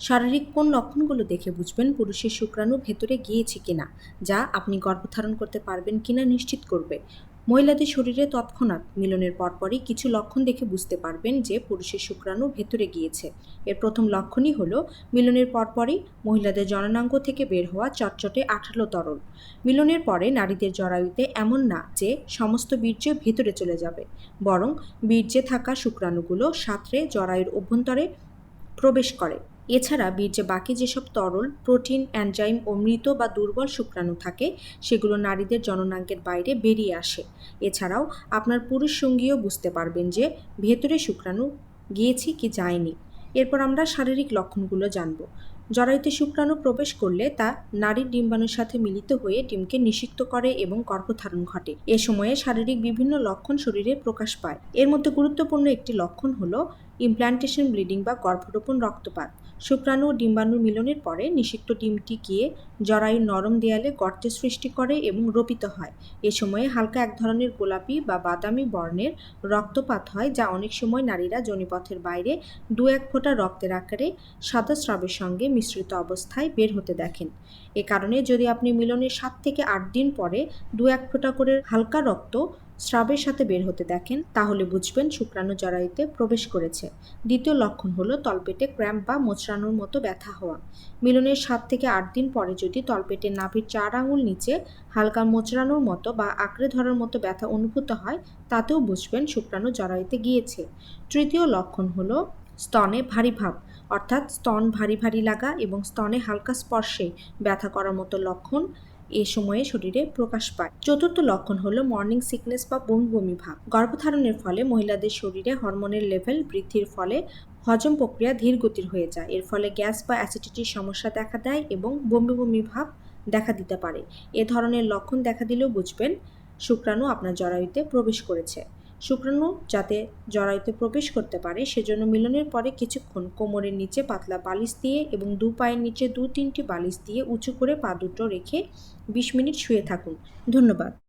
শারীরিক কোন লক্ষণগুলো দেখে বুঝবেন পুরুষের শুক্রাণু ভেতরে গিয়েছে কিনা, যা আপনি গর্ভধারণ করতে পারবেন কিনা নিশ্চিত করবে। মহিলাদের শরীরে তৎক্ষণাৎ মিলনের পরপরই কিছু লক্ষণ দেখে বুঝতে পারবেন যে পুরুষের শুক্রাণু ভেতরে গিয়েছে। এর প্রথম লক্ষণই হলো, মিলনের পরপরই মহিলাদের জননাঙ্গ থেকে বের হওয়া চটচটে আঠালো তরল। মিলনের পরে নারীদের জরায়ুতে এমন না যে সমস্ত বীর্য ভেতরে চলে যাবে, বরং বীর্যে থাকা শুক্রাণুগুলো সাঁতরে জরায়ুর অভ্যন্তরে প্রবেশ করে। এছাড়া বীর্যে বাকি যেসব তরল, প্রোটিন, অ্যানজাইম ও মৃত বা দুর্বল শুক্রাণু থাকে, সেগুলো নারীদের জননাঙ্গের বাইরে বেরিয়ে আসে। এছাড়াও আপনার পুরুষ সঙ্গীও বুঝতে পারবেন যে ভেতরে শুক্রাণু গিয়েছে কি যায়নি। এরপর আমরা শারীরিক লক্ষণগুলো জানব। জরায়ুতে শুক্রাণু প্রবেশ করলে তা নারীর ডিম্বাণুর সাথে মিলিত হয়ে ডিমকে নিষিক্ত করে এবং গর্ভধারণ ঘটে। এ সময়ে শারীরিক বিভিন্ন লক্ষণ শরীরে প্রকাশ পায়। এর মধ্যে গুরুত্বপূর্ণ একটি লক্ষণ হলো ইমপ্ল্যান্টেশন ব্লিডিং বা গর্ভরোপণ রক্তপাত। শুক্রাণু ও ডিম্বাণুর মিলনের পরে নিষিক্ত ডিমটি গিয়ে জরায়ুর নরম দেয়ালে গর্তের সৃষ্টি করে এবং রোপিত হয়। এ সময়ে হালকা এক ধরনের গোলাপি বা বাদামি বর্ণের রক্তপাত হয়, যা অনেক সময় নারীরা জনিপথের বাইরে দু এক ফোঁটা রক্তের আকারে সাদা স্রাবের সঙ্গে মিশ্রিত অবস্থায় বের হতে দেখেন। এ কারণে যদি আপনি মিলনের সাত থেকে আট দিন পরে দু এক ফোঁটা করে হালকা রক্ত স্রাবের সাথে বের হতে দেখেন, তাহলে বুঝবেন শুক্রাণু জরায়ুতে প্রবেশ করেছে। দ্বিতীয় লক্ষণ হলো তলপেটে ক্র্যাম্প বা মোচড়ানোর মতো ব্যথা হওয়া। মিলনের সাত থেকে আট দিন পরে যদি তলপেটে নাভির চার আঙুল নিচে হালকা মোচড়ানোর মতো বা আঁকড়ে ধরার মতো ব্যথা অনুভূত হয়, তাতেও বুঝবেন শুক্রাণু জরায়ুতে গিয়েছে। তৃতীয় লক্ষণ হলো স্তনে ভারী ভাব, অর্থাৎ স্তন ভারী ভারী লাগা এবং স্তনে হালকা স্পর্শে ব্যথা করার মতো লক্ষণ। এ সময়ে শরীরে প্রকাশ পায়। চতুর্থ লক্ষণ হলো মর্নিং সিকনেস বা বমি বমি ভাব। গর্ভধারণের ফলে মহিলাদের শরীরে হরমোনের লেভেল বৃদ্ধির ফলে হজম প্রক্রিয়া ধীর গতির হয়ে যায়। এর ফলে গ্যাস বা অ্যাসিডিটির সমস্যা দেখা দেয় এবং বমি বমি ভাব দেখা দিতে পারে। এ ধরনের লক্ষণ দেখা দিলেও বুঝবেন, শুক্রাণু আপনার জরায়ুতে প্রবেশ করেছে। শুক্রাণু যাতে জরায়ুতে প্রবেশ করতে পারে, সেজন্য মিলনের পরে কিছুক্ষণ কোমরের নিচে পাতলা বালিশ দিয়ে এবং দু পায়ের নিচে দু তিনটি বালিশ দিয়ে উঁচু করে পা দুটো রেখে বিশ মিনিট শুয়ে থাকুন। ধন্যবাদ।